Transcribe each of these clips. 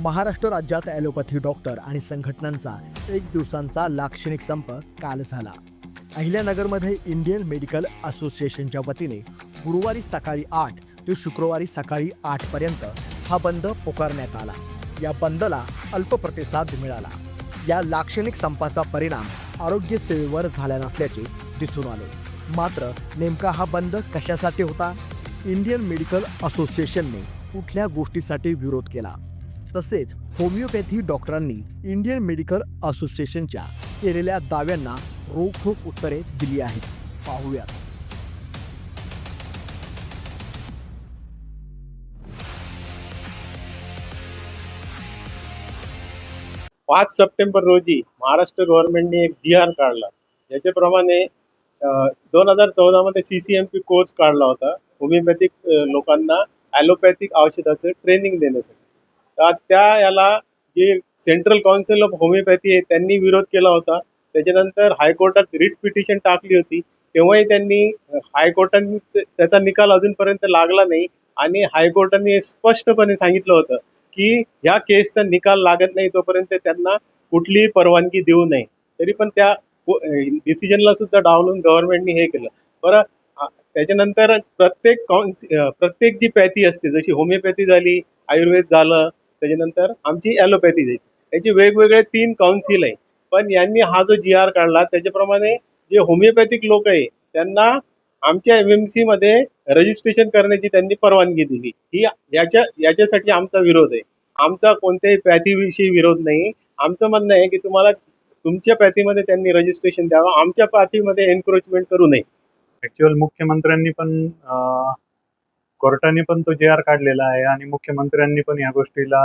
महाराष्ट्र राज्यात allopathy doctor आणि संघटनांचा एक दिवसांचा लाक्षणिक संप काल झाला. अहिल्यानगरमध्ये इंडियन मेडिकल असोसिएशनच्या वतीने गुरुवारी सकाळी आठ ते शुक्रवारी सकाळी आठपर्यंत हा बंद पुकारण्यात आला. या बंदला अल्प प्रतिसाद मिळाला. या लाक्षणिक संपाचा परिणाम आरोग्य सेवेवर झाला नसल्याचे दिसून आले. मात्र नेमका हा बंद कशासाठी होता? इंडियन मेडिकल असोसिएशनने कुठल्या गोष्टीसाठी विरोध केला? तसेच होमिओपॅथी डॉक्टरांनी इंडियन मेडिकल असोसिएशनच्या केलेल्या दाव्यांना रोखोक उत्तरे दिली आहेत. पाहूयात. पाच सप्टेंबर रोजी महाराष्ट्र गव्हर्नमेंटने एक जी आर काढला. ज्याच्याप्रमाणे दोन हजार चौदामध्ये C C M P course काढला होता. होमिओपॅथिक लोकांना ॲलोपॅथिक औषधाचं ट्रेनिंग देण्यासाठी. त्या याला जे सेंट्रल काउन्सिल ऑफ होमिओपॅथी आहे त्यांनी विरोध केला होता. त्याच्यानंतर हायकोर्टात रिट पिटिशन टाकली होती. तेव्हाही त्यांनी हायकोर्टाने त्याचा निकाल अजूनपर्यंत लागला नाही. आणि हायकोर्टाने स्पष्टपणे सांगितलं होतं की ह्या केसचा निकाल लागत नाही तोपर्यंत त्यांना कुठलीही परवानगी देऊ नये. तरी पण त्या डिसिजनला सुद्धा डावलून गव्हर्नमेंटने हे केलं. बरं त्याच्यानंतर प्रत्येक कॉन्स प्रत्येक जी पॅथी असते जशी होमिओपॅथी झाली आयुर्वेद झालं त्याच्यानंतर आमची ॲलोपॅथी झाली याचे वेगवेगळे तीन काउन्सिल आहे. पण यांनी हा जो जी आर काढला त्याच्याप्रमाणे जे होमिओपॅथिक लोक आहे त्यांना आमच्या एम एम सीमध्ये रजिस्ट्रेशन करण्याची त्यांनी परवानगी दिली. ही याच्या याच्यासाठी आमचा विरोध आहे. आमचा कोणत्याही पॅथीविषयी विरोध नाही. आमचं म्हणणं आहे की तुम्हाला तुमच्या पॅथीमध्ये त्यांनी रजिस्ट्रेशन द्यावं. आमच्या पॅथीमध्ये एन्क्रोचमेंट करू नये. ऍक्च्युअल मुख्यमंत्र्यांनी पण कोर्टाने पण तो जे आर काढलेला आहे आणि मुख्यमंत्र्यांनी पण या गोष्टीला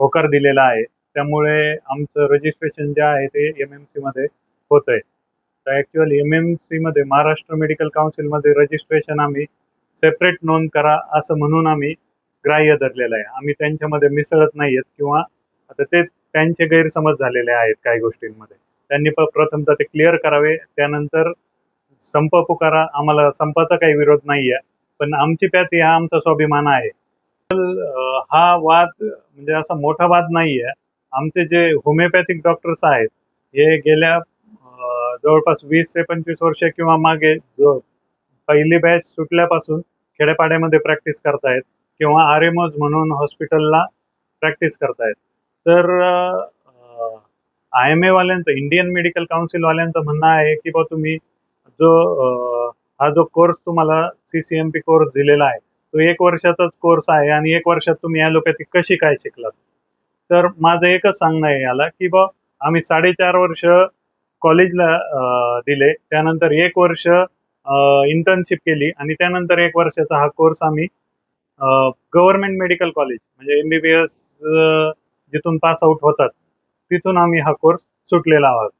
होकार दिलेला आहे. त्यामुळे आमचं रजिस्ट्रेशन जे आहे ते एम एम सीमध्ये होत आहे तर ॲक्च्युअली एम एम सीमध्ये महाराष्ट्र मेडिकल काउन्सिलमध्ये रजिस्ट्रेशन आम्ही सेपरेट नोंद करा असं म्हणून आम्ही ग्राह्य धरलेलं आहे. आम्ही त्यांच्यामध्ये मिसळत नाही आहेत किंवा आता ते त्यांचे गैरसमज झालेले आहेत काही गोष्टींमध्ये. त्यांनी प प्रथमतः ते क्लिअर करावे त्यानंतर संप पुकारा आम्हाला संपाचा काही विरोध नाही आहे पण आमची प्यात हा आमचा स्वाभिमान आहे. हा वाद म्हणजे असा मोठा वाद नाही आहे आमचे जे होमिओपॅथिक डॉक्टर्स आहेत हे गेल्या जवळपास वीस ते पंचवीस वर्ष किंवा मागे जो पहिली बॅच सुटल्यापासून खेड्यापाड्यामध्ये प्रॅक्टिस करतायत किंवा आर एम ओज म्हणून हॉस्पिटलला प्रॅक्टिस करतायत. तर आय एम एवाल्यांचं इंडियन मेडिकल काउन्सिलवाल्यांचं म्हणणं आहे की बा तुम्ही जो हा जो कोर्स तुम्हाला C C M P course दिलेला आहे तो एक वर्षाचाच कोर्स आहे आणि एक वर्षात तुम्ही ॲलोपॅथी कशी काय शिकलात? तर माझं एकच सांगणं आहे याला की बा आम्ही साडेचार वर्ष कॉलेजला दिले. त्यानंतर एक वर्ष इंटर्नशिप केली आणि त्यानंतर एक वर्षाचा हा कोर्स आम्ही गव्हर्नमेंट मेडिकल कॉलेज म्हणजे एम बी बी एस जिथून पास आऊट होतात तिथून आम्ही हा कोर्स सुटलेला आहोत.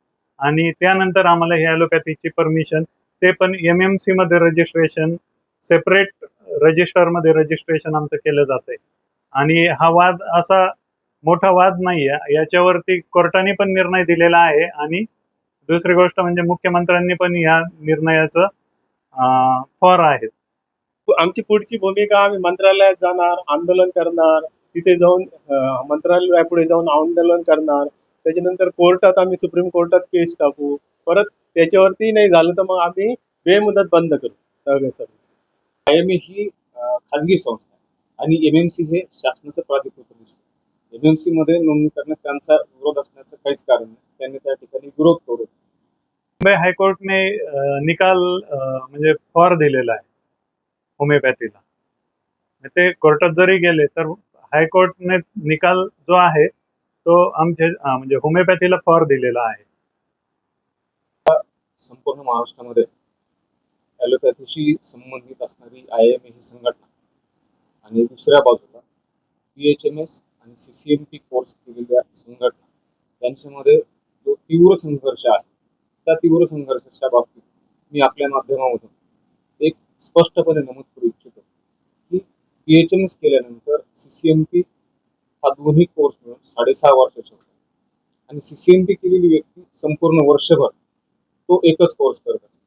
आणि त्यानंतर आम्हाला ही ॲलोपॅथीची परमिशन ते पण एम एम सीमध्ये रजिस्ट्रेशन सेपरेट रजिस्टरमध्ये रजिस्ट्रेशन आमचं केलं जात आहे आणि हा वाद असा मोठा वाद नाही आहे याच्यावरती कोर्टाने पण निर्णय दिलेला आहे आणि दुसरी गोष्ट म्हणजे मुख्यमंत्र्यांनी पण या निर्णयाचं फॉर आहेत आमची पुढची भूमिका आम्ही मंत्रालयात जाणार आंदोलन करणार तिथे जाऊन मंत्रालयापुढे जाऊन आंदोलन करणार. त्याच्यानंतर कोर्टात आम्ही सुप्रीम कोर्टात केस टाकू. परत त्याच्यावरती नाही झालं तर मग आम्ही बेमुदत बंद करू. सगळे सर्विस आय एम ए ही खाजगी संस्था आणि एम एम सी हे शासनाचं प्राधिकृत दिसतं. एम एम सी मध्ये नोंदणी करण्यास त्यांचा विरोध असण्याचं काहीच कारण नाही. त्यांनी त्या ठिकाणी विरोध करू. मुंबई हायकोर्टने निकाल म्हणजे फॉर दिलेला आहे होमिओपॅथीला. ते कोर्टात जरी गेले तर हायकोर्टने निकाल जो आहे तो आमचे म्हणजे होमिओपॅथीला फॉर दिलेला आहे. संपूर्ण महाराष्ट्रामध्ये ॲलोपॅथीशी संबंधित असणारी आय एम ए ही संघटना आणि दुसऱ्या बाजूला पी एच एम एस आणि C C M P course केलेल्या संघटना यांच्यामध्ये जो तीव्र संघर्ष आहे त्या तीव्र संघर्षाच्या बाबतीत मी आपल्या माध्यमामधून एक स्पष्टपणे नमूद करू इच्छितो की पी एच एम एस केल्यानंतर सी सी एम पी हा दोन्ही कोर्स मिळून साडेसहा वर्षाचा होतो. आणि सी सी केलेली व्यक्ती संपूर्ण वर्षभर तो एकच कोर्स करत असतो.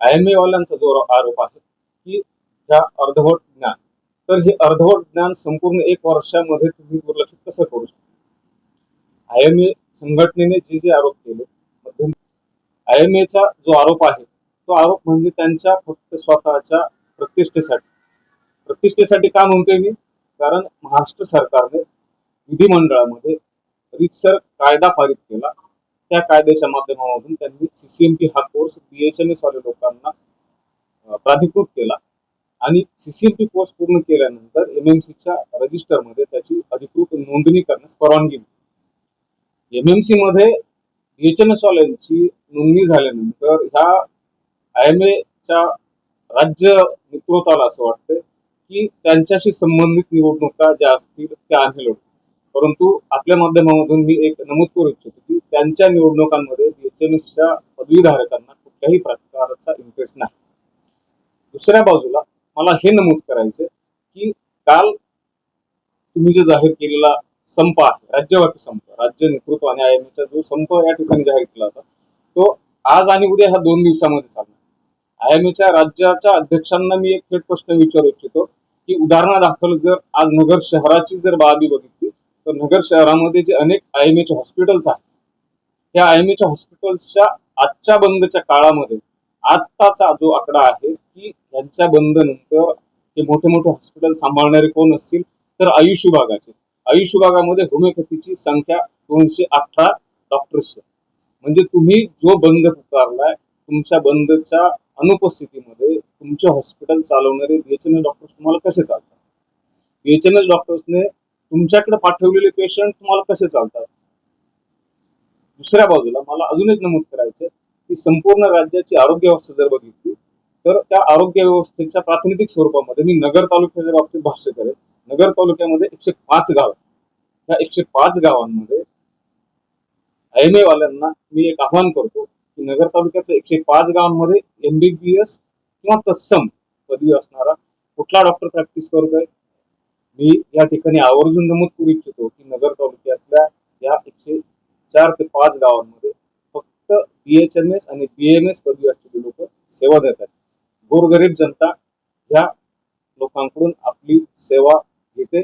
आय एम ए वाल्यांचा जो आरोप आहे की ह्या अर्धवट ज्ञान तर हे अर्धवट ज्ञान संपूर्ण एक वर्षामध्ये तुम्ही दुर्लक्षित कसं करू शकता? आय एम ए संघटनेने जे जे आरोप केले मध्यम आय एम एचा जो आरोप आहे तो आरोप म्हणजे त्यांच्या फक्त स्वतःच्या प्रतिष्ठेसाठी. प्रतिष्ठेसाठी का म्हणतोय मी? कारण महाराष्ट्र सरकारने विधिमंडळामध्ये रीतसर कायदा पारित केला. त्या कायद्याच्या माध्यमामधून त्यांनी सीसीएमटी हा कोर्स बीएचएमएस वाल्या लोकांना प्राधिकृत केला. आणि सीसीएमटी कोर्स पूर्ण केल्यानंतर एमएमसीच्या रजिस्टरमध्ये त्याची अधिकृत नोंदणी करण्यास परवानगी दिली एमएमसी मध्ये बीएचएमएस वाल्यांची नोंदणी झाल्यानंतर ह्या आय एम एच्या राज्य नेतृत्वाला असं वाटतं की त्यांच्याशी संबंधित निवडणुका ज्या असतील त्या आम्ही लढू परंतु आपल्या माध्यमामधून मी एक नमूद करू इच्छितो की त्यांच्या निवडणुकांमध्ये बीएचएमएसच्या पदवीधारकांना कुठल्याही प्रकारचा इंटरेस्ट नाही. दुसऱ्या बाजूला मला हे नमूद करायचं की काल तुम्ही जे जाहीर केलेला संप आहे राज्यव्यापी संप राज्य नेतृत्व आणि आयएमएचा जो संप या ठिकाणी जाहीर केला होता तो आज आणि उद्या ह्या दोन दिवसामध्ये चालणार आयएमएच्या राज्याच्या अध्यक्षांना मी एक थेट प्रश्न विचारू इच्छितो की उदाहरणादाखल जर आज नगर शहराची जर बाबी बघितली तर नगर शहरामध्ये जे अनेक आयएमएचे हॉस्पिटल्स आहेत त्या आयएमएच्या हॉस्पिटल्सच्या आजच्या बंदच्या काळामध्ये आत्ताचा जो आकडा आहे की यांच्या बंद नंतर हे मोठे मोठे हॉस्पिटल सांभाळणारे कोण असतील तर आयुष विभागाचे. आयुष विभागामध्ये होमिओपॅथीची संख्या दोनशे अठरा डॉक्टर्सची म्हणजे तुम्ही जो बंद पुकारलाय तुमच्या बंदच्या अनुपस्थितीमध्ये तुमचे हॉस्पिटल चालवणारे बीएचएनएस डॉक्टर्स तुम्हाला कसे चालतात? बीएचएनएस डॉक्टर्सने तुमच्याकडे पाठवलेले पेशंट तुम्हाला कसे चालतात? दुसऱ्या बाजूला मला अजून एक नमूद करायचं की संपूर्ण राज्याची आरोग्य व्यवस्था जर बघितली तर त्या आरोग्य व्यवस्थेच्या प्रातिनिधिक स्वरूपामध्ये मी नगर तालुक्याच्या बाबतीत भाष्य करेल नगर तालुक्यामध्ये एकशे पाच गाव ह्या त्या एकशे पाच गावांमध्ये आयएमए वाल्यांना मी एक आव्हान करतो नगर तालुक्यातल्या एकशे पाच गावांमध्ये एमबीबीएस किंवा तत्सम पदवी असणारा कुठला डॉक्टर प्रॅक्टिस करतोय मी या ठिकाणी आवर्जून नमूद करू इच्छितो की नगर तालुक्यातल्या या एकशे चार ते पाच गावांमध्ये फक्त बी एच एम एस आणि बी एम एस पदवी असलेली लोक सेवा देत आहेत. गोरगरीब जनता ह्या लोकांकडून आपली सेवा घेते.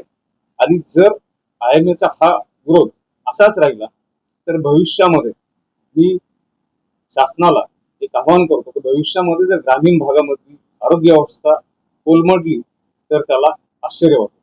आणि जर आय एम एचा हा विरोध असाच राहिला तर भविष्यामध्ये मी शासनाला एक आवाहन करतो की भविष्यामध्ये जर ग्रामीण भागामधली आरोग्य अवस्था कोलमडली तर त्याला आश्चर्य वाटतं